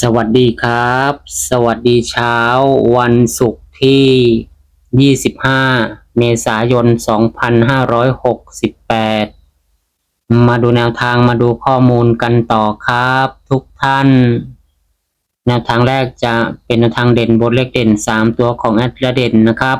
สวัสดีครับ สวัสดีเช้า วันศุกร์ที่ 25 เมษายน 2568 มาดูแนวทางมาดูข้อมูลกันต่อครับ ทุกท่าน แนวทางแรกจะเป็นแนวทางเด่นบนเลขเด่น 3 ตัวของแอดละเด่นนะครับ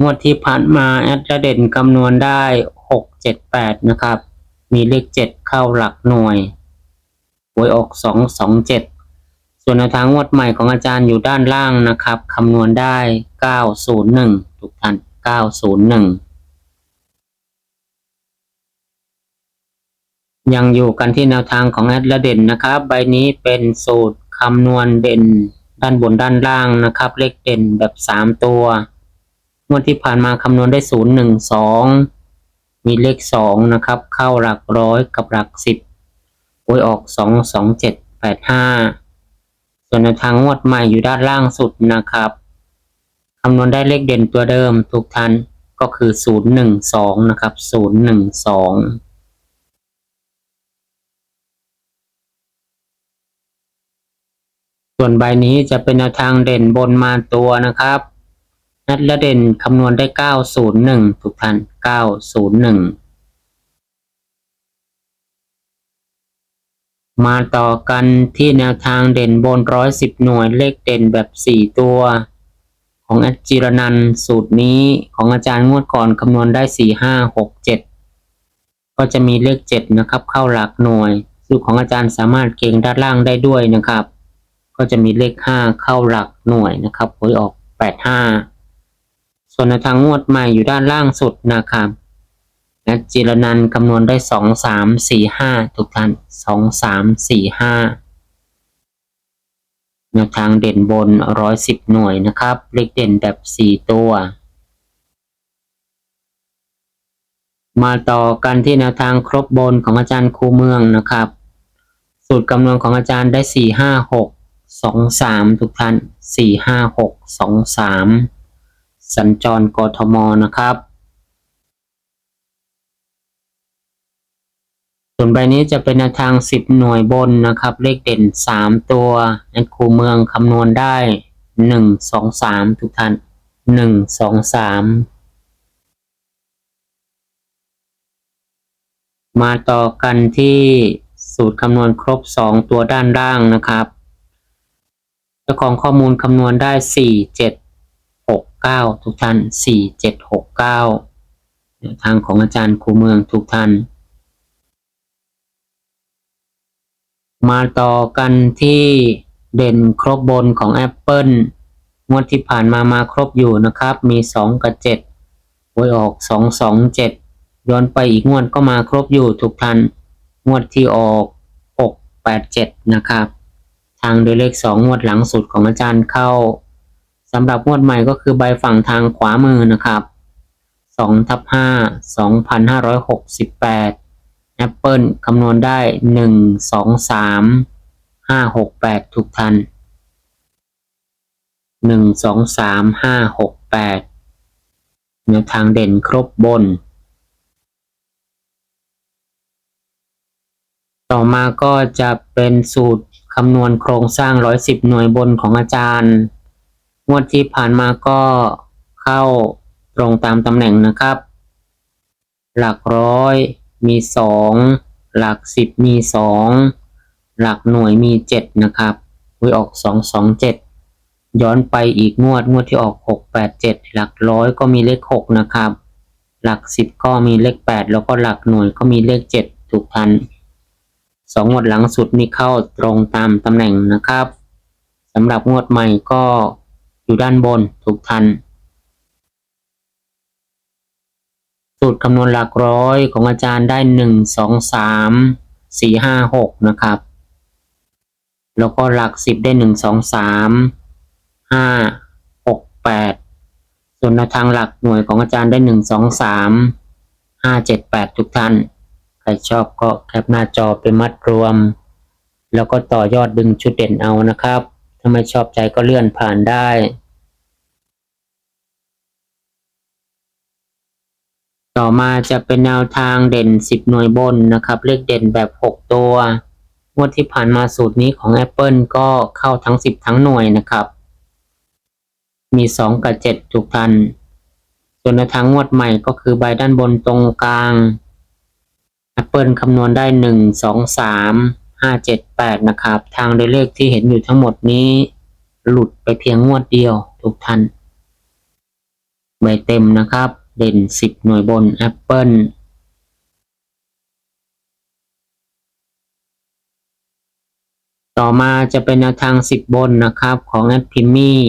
งวดที่ผ่านมาแอดละเด่นคำนวณได้ 6 7 8 นะครับ มีเลข 7 เข้าหลักหน่วยหวยออกสองสองเจ็ด ส่วนแนวทางงวดใหม่ของอาจารย์อยู่ด้านล่างนะครับคำนวณได้ 901 ทุกท่าน 901 ยังอยู่กันที่แนวทางของแอดละเด่นนะครับ ใบนี้เป็นสูตรคำนวณเด่นด้านบนด้านล่างนะครับ เลขเด่นแบบ 3 ตัวงวดที่ผ่านมาคำนวณได้ 0 1 2 มีเลข 2 นะครับ เข้าหลักร้อยกับหลัก 10โอ้ยออก 2 2 7 8 5 ส่วนแนวทางงวดใหม่อยู่ด้านล่างสุดนะครับคำนวณได้เลขเด่นตัวเดิมทุกท่านก็คือ 012 นะครับ 012่วนใบนี้จะเป็นแนวทางเด่นบนมาตัวนะครับ นัดละเด่นคำนวณได้ 901 ทุกท่าน 901 มาต่อกันที่แนวทางเด่นบนร้อยสิบหน่วยเลขเด่นแบบสี่ตัว ของอาจิรนันสูตรนี้ของอาจารย์งวดก่อนคำนวณได้สี่ห้าหกเจ็ดก็จะมีเลขเจ็ดนะครับ เข้าหลักหน่วย สูตรของอาจารย์สามารถเก่งด้านล่างได้ด้วยนะครับ ก็จะมีเลขห้าเข้าหลักหน่วยนะครับหวยออกแปดห้าส่วนแนวทางงวดใหม่อยู่ด้านล่างสุดนะครับ และจิรนันคำนวณได้สองสามสี่ห้าทุกท่านสองสามสี่ห้าแนวทางเด่นบนร้อยสิบหน่วยนะครับ เลขเด่นแบบสี่ตัว มาต่อกันที่แนวทางครบบนของอาจารย์ครูเมืองนะครับ สูตรคำนวณของอาจารย์ได้สี่ห้าหกสองสามทุกท่านสี่ห้าหกสองสามสัญจรกทมนะครับ ส่วนใบนี้จะเป็นแนวทาง 10 หน่วยบนนะครับ เลขเด่น 3 ตัวแอดคูเมืองคำนวณได้ 1 2 3 ทุกท่าน 1 2 3 มาต่อกันที่สูตรคำนวณครบ 2 ตัวด้านล่างนะครับเจ้าของข้อมูลคำนวณได้ 4 7 6 9 ทุกท่าน 4 7 6 9 ทางของอาจารย์ครูเมืองทุกท่าน มาต่อกันที่เด่นครบบนของ Apple งวดที่ผ่านมามาครบอยู่นะครับ มี 2 กับ7หวยออก 2 2 7 ย้อนไปอีกงวดก็มาครบอยู่ทุกท่านงวดที่ออก 6 8 7 นะครับ ทางโดยเลข 2 งวดหลังสุดของอาจารย์เข้าสำหรับงวดใหม่ก็คือใบฝั่งทางขวามือนะครับ2ทับ5 2568 Apple คำนวณได้หนึ่งสองสามห้าหกแปดทุกท่านหนึ่งสองสามห้าหกแปดแนวทางเด่นครบบน ต่อมาก็จะเป็นสูตรคำนวณโครงสร้างร้อยสิบหน่วยบนของอาจารย์ งวดที่ผ่านมาก็เข้าตรงตามตำแหน่งนะครับ หลักร้อย มีสองหลักสิบมีสองหลักหน่วยมีเจ็ดนะครับหวยออกสองสองเจ็ดย้อนไปอีกงวดงวดที่ออกหกแปดเจ็ดหลักร้อยก็มีเลขหกนะครับ หลักสิบก็มีเลขแปดแล้วก็หลักหน่วยก็มีเลขเจ็ดถูกทันสองงวดหลังสุดนี่เข้าตรงตามตำแหน่งนะครับสำหรับงวดใหม่ก็อยู่ด้านบนถูกทัน สูตรคำนวณหลักร้อยของอาจารย์ได้หนึ่งสองสามสี่ห้าหกนะครับ แล้วก็หลักสิบได้หนึ่งสองสามห้าหกแปดส่วนแนวทางหลักหน่วยของอาจารย์ได้หนึ่งสองสามห้าเจ็ดแปดทุกท่าน ใครชอบก็แคปหน้าจอไปมัดรวม แล้วก็ต่อยอดดึงชุดเด่นเอานะครับ ถ้าไม่ชอบใจก็เลื่อนผ่านได้ ต่อมาจะเป็นแนวทางเด่น 10 หน่วยบนนะครับ เลขเด่นแบบ 6 ตัวงวดที่ผ่านมาสูตรนี้ของ Apple ก็เข้าทั้ง 10 ทั้งหน่วยนะครับ มี 2 กับ7ทุกทัน ส่วนแนวทางงวดใหม่ก็คือใบด้านบนตรงกลาง Apple คำนวณได้ 1 2 3 5 7 8 นะครับ ทางโดยเลขที่เห็นอยู่ทั้งหมดนี้ หลุดไปเพียงงวดเดียวทุกท่านใบเต็มนะครับ เด่น 10 หน่วยบน Apple ต่อมาจะเป็นแนวทาง 10 บนนะครับของแอดพิมี่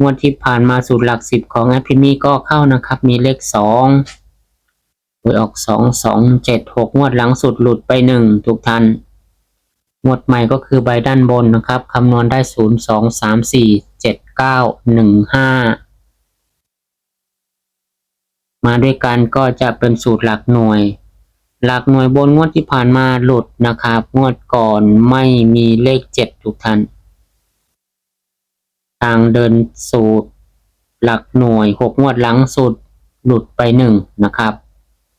งวดที่ผ่านมาสูตรหลัก 10 ของแอดพิมี่ก็เข้านะครับ มีเลข 2หวยออก 2 2 7 6 งวดหลังสุดหลุดไป 1 ทุกท่านงวดใหม่ก็คือใบด้านบนนะครับคำนวณได้ 0 2 3 4 7 9 1 5 มาด้วยกันก็จะเป็นสูตรหลักหน่วย หลักหน่วยบนงวดที่ผ่านมาหลุดนะครับงวดก่อนไม่มีเลขเจ็ดทุกท่านทางเดินสูตร หลักหน่วยหกงวดหลังสุดหลุดไปหนึ่งนะครับ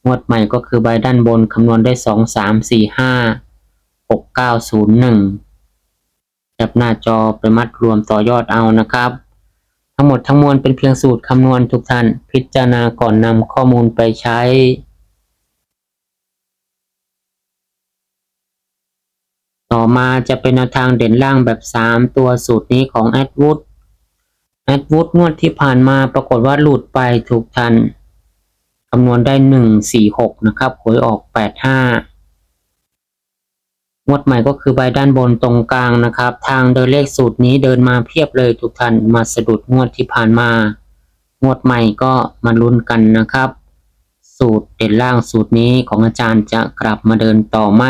งวดใหม่ก็คือใบด้านบนคำนวณได้สองสามสี่ห้าหกเก้าศูนย์หนึ่งจับหน้าจอไปมัดรวมต่อยอดเอานะครับ ทั้งหมดทั้งมวลเป็นเพียงสูตรคำนวณทุกท่าน พิจารณาก่อนนำข้อมูลไปใช้ต่อมาจะเป็นแนวทางเด่นล่างแบบ 3 ตัวสูตรนี้ของแอดวูดแอดวูดงวดที่ผ่านมาปรากฏว่าหลุดไปถูกทันคำนวณได้ 1 4 6 นะครับหวยออก 8 5 งวดใหม่ก็คือใบด้านบนตรงกลางนะครับ ทางโดยเลขสูตรนี้เดินมาเพียบเลยทุกท่านมาสะดุดงวดที่ผ่านมา งวดใหม่ก็มาลุ้นกันนะครับ สูตรเด่นล่างสูตรนี้ของอาจารย์จะกลับมาเดินต่อไหม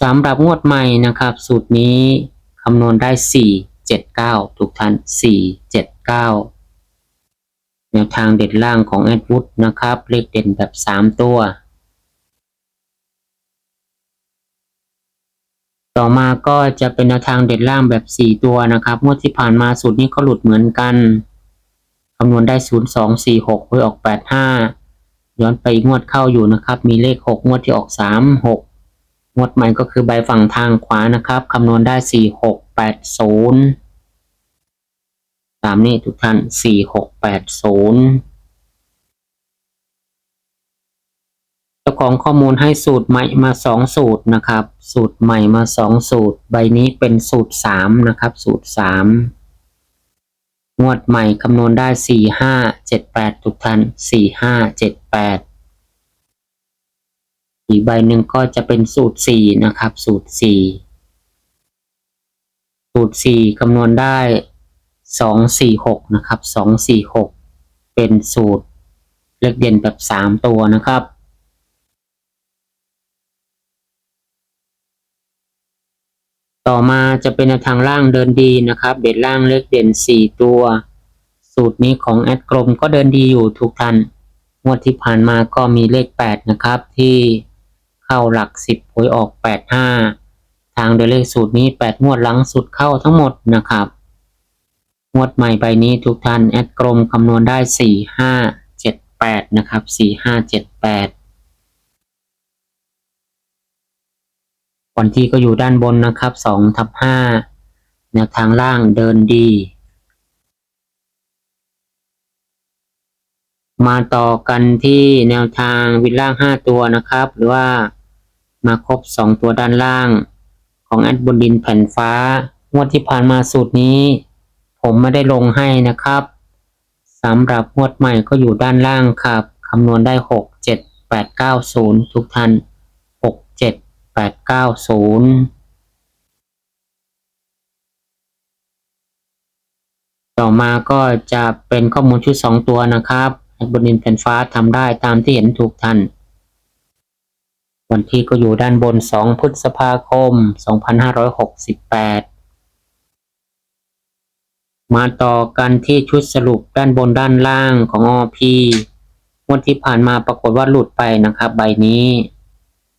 สำหรับงวดใหม่นะครับ สูตรนี้คำนวณได้ 4 7 9 ทุกท่าน 4 7 9 แนวทางเด่นล่างของแอดวุฒนะครับ เลขเด่นแบบ 3 ตัว ต่อมาก็จะเป็นแนวทางเด่นล่างแบบ 4 ตัวนะครับงวดที่ผ่านมาสูตรนี้ก็หลุดเหมือนกันคำนวณได้ 0 2 4 6หวยออก 8 5 ย้อนไปอีกงวดเข้าอยู่นะครับ มีเลข 6 งวดที่ออก 3 6 งวดใหม่ก็คือใบฝั่งทางขวานะครับคำนวณได้ 4 6 8 0 ตามนี้ทุกท่าน 4 6 8 0 จ้าของข้อมูลให้สูตรใหม่มาสองสูตรนะครับ สูตรใหม่มาสองสูตร ใบนี้เป็นสูตรสามนะครับ สูตรสามงวดใหม่คำนวณได้สี่ห้าเจ็ดแปดทุกท่านสี่ห้าเจ็ดแปดอีกใบหนึ่งก็จะเป็นสูตรสี่นะครับ สูตรสี่สูตรสี่คำนวณได้สองสี่หกนะครับสองสี่หกเป็นสูตรเลขเด่นแบบสามตัวนะครับ ต่อมาจะเป็นทางล่างเดินดีนะครับ เด่นล่างเลขเด่น 4 ตัว สูตรนี้ของแอดกลมก็เดินดีอยู่ทุกท่านงวดที่ผ่านมาก็มีเลข 8 นะครับ ที่เข้าหลัก 10หวยออก 85 ทางโดยเลขสูตรนี้ 8 งวดหลังสุดเข้าทั้งหมดนะครับงวดใหม่ใบนี้ทุกท่านแอดกลมคำนวณได้ 4 5 7 8 นะครับ 4 5 7 8วันที่ก็อยู่ด้านบนนะครับสองทับห้าแนวทางล่างเดินดี มาต่อกันที่แนวทางวินล่างห้าตัวนะครับ หรือว่ามาครบสองตัวด้านล่างของแอดบนดินแผ่นฟ้างวดที่ผ่านมาสูตรนี้ ผมไม่ได้ลงให้นะครับสำหรับงวดใหม่ก็อยู่ด้านล่างครับคำนวณได้หกเจ็ดแปดเก้าศูนย์ทุกท่าน แปดเก้าศูนย์ต่อมาก็จะเป็นข้อมูลชุดสองตัวนะครับบนดินแผ่นฟ้าทำได้ตามที่เห็นถูกท่านวันที่ก็อยู่ด้านบน 2 พฤษภาคม 2568 มาต่อกันที่ชุดสรุปด้านบนด้านล่างของ OP งวดที่ผ่านมาปรากฏว่าหลุดไปนะครับ ใบนี้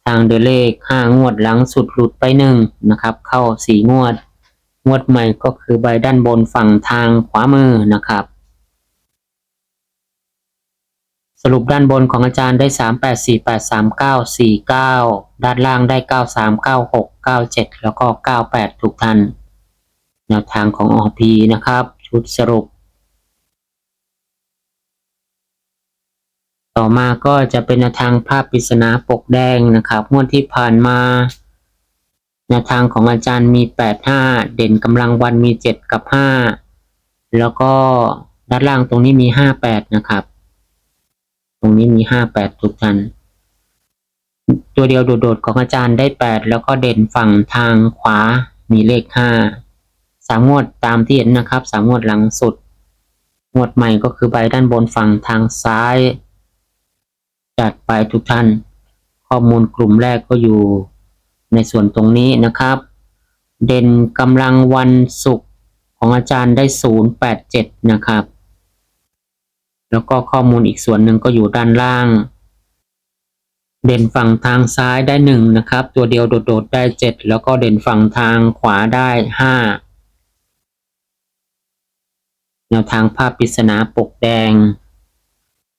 ทางเดอเลข5งวดหลังสุดหลุดไปหนึ่งนะครับ เข้า4งวด งวดใหม่ก็คือใบด้านบนฝั่งทางขวามือนะครับ สรุปด้านบนของอาจารย์ได้3 8 4 8 3 9 4 9ด้านล่างได้9 3 9 6 9 7แล้วก็98ถูกท่านแนวทางของ OP นะครับ ชุดสรุป ต่อมาก็จะเป็นแนวทางภาพปริศนาปกแดงนะครับงวดที่ผ่านมาแนวทางของอาจารย์มี 8 5 เด่นกำลังวันมี 7 กับ 5 แล้วก็ด้านล่างตรงนี้มี 58 นะครับ ตรงนี้มี 58 ทุกท่านตัวเดียวโดดๆของอาจารย์ได้ 8 แล้วก็เด่นฝั่งทางขวามีเลข 5 สามงวดตามที่เห็นนะครับ สามงวดหลังสุด งวดใหม่ก็คือใบด้านบนฝั่งทางซ้าย จัดไปทุกท่าน ข้อมูลกลุ่มแรกก็อยู่ในส่วนตรงนี้นะครับ เด่นกำลังวันศุกร์ของอาจารย์ได้ 087 นะครับ แล้วก็ข้อมูลอีกส่วนหนึ่งก็อยู่ด้านล่าง เด่นฝั่งทางซ้ายได้หนึ่งนะครับ ตัวเดียวโดดๆได้เจ็ดแล้วก็เด่นฝั่งทางขวาได้ห้าแนวทางภาพปริศนาปกแดง